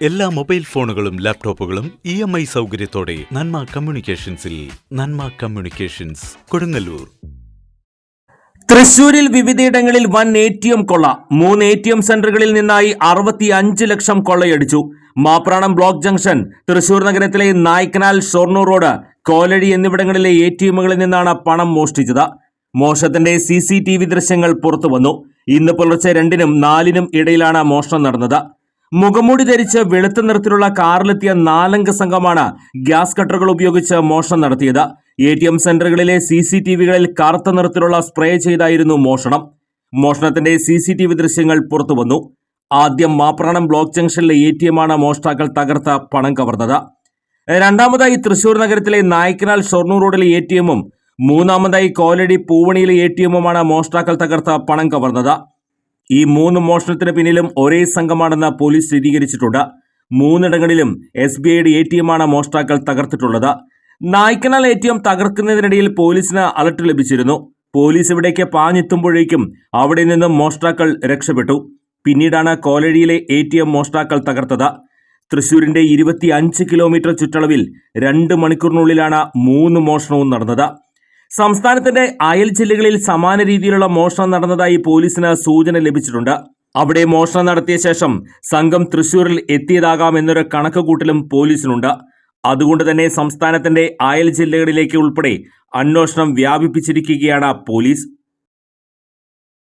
എല്ലാ മൊബൈൽ ഫോണുകളും ലാപ്ടോപ്പുകളും ഇ എം ഐ സൗകര്യത്തോടെ നന്മ കമ്മ്യൂണിക്കേഷൻസിൽ നന്മ കമ്മ്യൂണിക്കേഷൻസ് കൊടുങ്ങല്ലൂർ. തൃശൂരിൽ വിവിധയിടങ്ങളിൽ വൻ എ ടി എം കൊള്ള. മൂന്ന് എ ടി എം സെന്ററുകളിൽ നിന്നായി അറുപത്തി അഞ്ച് ലക്ഷം കൊള്ളയടിച്ചു. മാപ്രാണം ബ്ലോക്ക് ജംഗ്ഷൻ തൃശൂർ നഗരത്തിലെ നായ്ക്കനാൽ ഷൊർണൂർ റോഡ് കോലടി എന്നിവിടങ്ങളിലെ എ ടി എമ്മുകളിൽ നിന്നാണ് പണം മോഷ്ടിച്ചത്. മോഷത്തിന്റെ സി സി ടി വി ദൃശ്യങ്ങൾ പുറത്തു വന്നു ഇന്ന് പുലർച്ചെ രണ്ടിനും നാലിനും ഇടയിലാണ് മോഷണം നടന്നത്. മുഖംമൂടി ധരിച്ച് വെളുത്ത നിറത്തിലുള്ള കാറിലെത്തിയ നാലംഗ സംഘമാണ് ഗ്യാസ് കട്ടറുകൾ ഉപയോഗിച്ച് മോഷണം നടത്തിയത്. എ ടി എം സെന്ററുകളിലെ സി സി ടി വികളിൽ കറുത്ത നിറത്തിലുള്ള സ്പ്രേ ചെയ്തായിരുന്നു മോഷണം. മോഷണത്തിന്റെ സി സി ടി വി ദൃശ്യങ്ങൾ പുറത്തുവന്നു. ആദ്യം മാപ്രാണം ബ്ലോക്ക് ജംഗ്ഷനിലെ എ ടി എമ്മാണ് മോഷ്ടാക്കൾ തകർത്ത പണം കവർന്നത്. രണ്ടാമതായി തൃശൂർ നഗരത്തിലെ നായ്ക്കനാൽ ഷൊർണൂർ റോഡിലെ എ ടി എമ്മും മൂന്നാമതായി കോലടി പൂവണിയിലെ എ ടി എമ്മുമാണ് മോഷ്ടാക്കൾ തകർത്ത പണം കവർന്നത്. ഈ മൂന്ന് മോഷണത്തിന് പിന്നിലും ഒരേ സംഘമാണെന്ന് പോലീസ് സ്ഥിരീകരിച്ചിട്ടുണ്ട്. മൂന്നിടങ്ങളിലും എസ് ബി ഐയുടെ എ ടി എമ്മാണ് മോഷ്ടാക്കൾ തകർത്തിട്ടുള്ളത്. നായ്ക്കനാൽ എ ടി എം തകർക്കുന്നതിനിടയിൽ പോലീസിന് അലർട്ട് ലഭിച്ചിരുന്നു. പോലീസ് ഇവിടേക്ക് പാഞ്ഞെത്തുമ്പോഴേക്കും അവിടെ നിന്നും മോഷ്ടാക്കൾ രക്ഷപ്പെട്ടു. പിന്നീടാണ് കോലഴിയിലെ എ ടി എം മോഷ്ടാക്കൾ തകർത്തത്. തൃശൂരിന്റെ ഇരുപത്തി അഞ്ച് കിലോമീറ്റർ ചുറ്റളവിൽ രണ്ട് മണിക്കൂറിനുള്ളിലാണ് മൂന്ന് മോഷണവും നടന്നത്. സംസ്ഥാനത്തിന്റെ അയൽ ജില്ലകളിൽ സമാന രീതിയിലുള്ള മോഷണം നടന്നതായി പോലീസിന് സൂചന ലഭിച്ചിട്ടുണ്ട്. അവിടെ മോഷണം നടത്തിയ ശേഷം സംഘം തൃശൂരിൽ എത്തിയതാകാം എന്നൊരു കണക്കുകൂട്ടലും പോലീസിനുണ്ട്. അതുകൊണ്ട് തന്നെ സംസ്ഥാനത്തിന്റെ അയൽ ജില്ലകളിലേക്ക് ഉൾപ്പെടെ അന്വേഷണം വ്യാപിപ്പിച്ചിരിക്കുകയാണ് പോലീസ്.